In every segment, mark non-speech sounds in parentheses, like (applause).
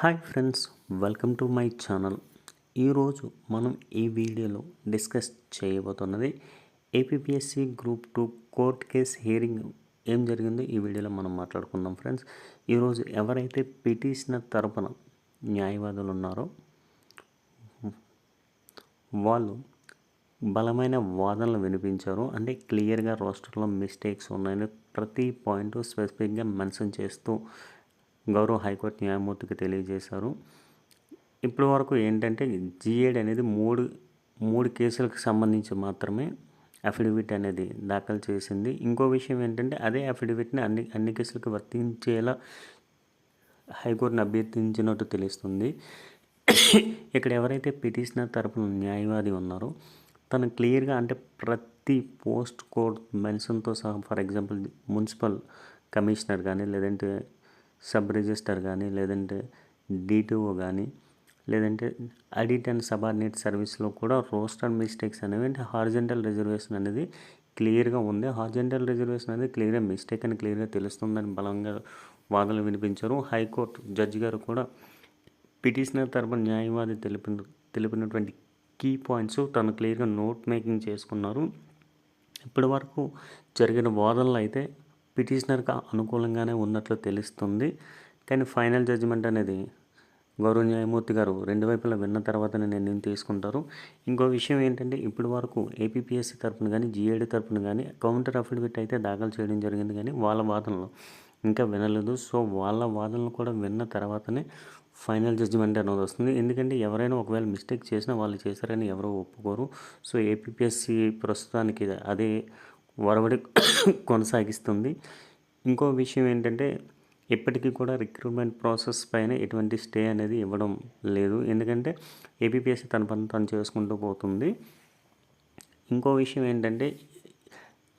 Hi friends welcome to my channel. ఈరోజు మనం ఈ వీడియోలో discuss చేయబోతున్నది APSC group two court case hearing ఏం జరిగిందో ఈ వీడియోలో మనం మాట్లాడుకుందాం ఫ్రెండ్స్. ఈరోజు ఎవరైతే పిటిషనర్ తరపున న్యాయవాదులు ఉన్నారో వాళ్ళు బలమైన వాదనలు వినిపించారు. అంటే క్లియర్గా రోస్టర్లో మిస్టేక్స్ ఉన్నాయని ప్రతి పాయింట్ స్పెసిఫిక్గా మెన్షన్ చేస్తూ గౌరవ హైకోర్టు న్యాయమూర్తికి తెలియజేశారు. ఇప్పటి వరకు ఏంటంటే జిఏడ్ అనేది మూడు మూడు కేసులకు సంబంధించి మాత్రమే అఫిడవిట్ అనేది దాఖలు చేసింది. ఇంకో విషయం ఏంటంటే అదే అఫిడవిట్ని అన్ని అన్ని కేసులకు వర్తించేలా హైకోర్టును అభ్యర్థించినట్టు తెలుస్తుంది. ఇక్కడ ఎవరైతే పిటిషనర్ తరపున న్యాయవాది ఉన్నారో తను క్లియర్గా అంటే ప్రతి పోస్ట్ కోడ్ మెన్షన్తో సహా ఫర్ ఎగ్జాంపుల్ మున్సిపల్ కమిషనర్ కానీ లేదంటే సబ్ రిజిస్టర్ కానీ లేదంటే డిటిఓ కానీ లేదంటే అడిట్ అండ్ సబార్డినేట్ సర్వీస్లో కూడా రోస్టర్ మిస్టేక్స్ అనేవి అంటే హార్జెంటల్ రిజర్వేషన్ అనేది క్లియర్గా ఉంది. హార్జెంటల్ రిజర్వేషన్ అనేది క్లియర్గా మిస్టేక్ అని క్లియర్గా తెలుస్తుందని బలంగా వాదనలు వినిపించారు. హైకోర్టు జడ్జి గారు కూడా పిటిషనర్ తరపున న్యాయవాది తెలిపిన తెలిపినటువంటి కీ పాయింట్స్ తను క్లియర్గా నోట్ మేకింగ్ చేసుకున్నారు. ఇప్పటి వరకు జరిగిన వాదనలు అయితే పిటిషనర్కి అనుకూలంగానే ఉన్నట్లు తెలుస్తుంది. కానీ ఫైనల్ జడ్జిమెంట్ అనేది గౌరవ న్యాయమూర్తి గారు రెండు వైపులా విన్న తర్వాతనే నిర్ణయం తీసుకుంటారు. ఇంకో విషయం ఏంటంటే ఇప్పటి వరకు ఏపీపీఎస్సీ తరపున కానీ జీఏడీ తరపున కానీ కౌంటర్ అఫిడవిట్ అయితే దాఖలు చేయడం జరిగింది కానీ వాళ్ళ వాదనలు ఇంకా వినలేదు. సో వాళ్ళ వాదనలు కూడా విన్న తర్వాతనే ఫైనల్ జడ్జిమెంట్ అనేది వస్తుంది. ఎందుకంటే ఎవరైనా ఒకవేళ మిస్టేక్ చేసినా వాళ్ళు చేశారని ఎవరో ఒప్పుకోరు. సో ఏపీపీఎస్సీ ప్రస్తుతానికి అదే ఒరవడి (coughs) కొనసాగిస్తుంది. ఇంకో విషయం ఏంటంటే ఇప్పటికీ కూడా రిక్రూట్మెంట్ ప్రాసెస్ పైన ఎటువంటి స్టే అనేది ఇవ్వడం లేదు. ఎందుకంటే ఏపీఎస్సి తన పని తను చేసుకుంటూ పోతుంది. ఇంకో విషయం ఏంటంటే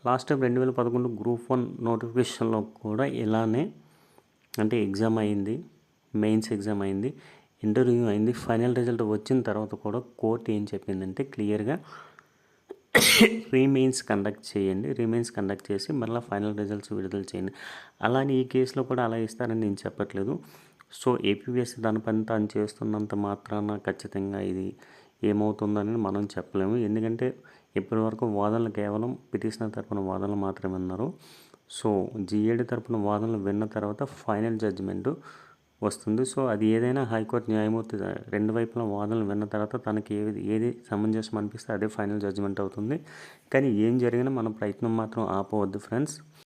లాస్ట్ టైం రెండు వేల పదకొండు గ్రూప్ వన్ నోటిఫికేషన్లో కూడా ఇలానే అంటే ఎగ్జామ్ అయింది మెయిన్స్ ఎగ్జామ్ అయింది ఇంటర్వ్యూ అయింది ఫైనల్ రిజల్ట్ వచ్చిన తర్వాత కూడా కోర్టు ఏం చెప్పిందంటే క్లియర్గా రీమెయిన్స్ కండక్ట్ చేయండి. రీమెయిన్స్ కండక్ట్ చేసి మళ్ళీ ఫైనల్ రిజల్ట్స్ విడుదల చేయండి. అలానే ఈ కేసులో కూడా అలా ఇస్తారని నేను చెప్పట్లేదు. సో ఏపీఎస్ దాని పని తాను చేస్తున్నంత మాత్రాన ఖచ్చితంగా ఇది ఏమవుతుందని మనం చెప్పలేము. ఎందుకంటే ఇప్పటివరకు వాదనలు కేవలం పిటిషనర్ తరపున వాదనలు మాత్రమే ఉన్నారు సో జిఏడి తరపున వాదనలు విన్న తర్వాత ఫైనల్ జడ్జిమెంటు వస్తుంది. సో అది ఏదైనా హైకోర్టు న్యాయమూర్తి రెండు వైపుల వాదనలు విన్న తర్వాత తనకి ఏది ఏది సమంజసం అనిపిస్తే అదే ఫైనల్ జడ్జిమెంట్ అవుతుంది. కానీ ఏం జరిగినా మన ప్రయత్నం మాత్రం ఆపవద్దు ఫ్రెండ్స్.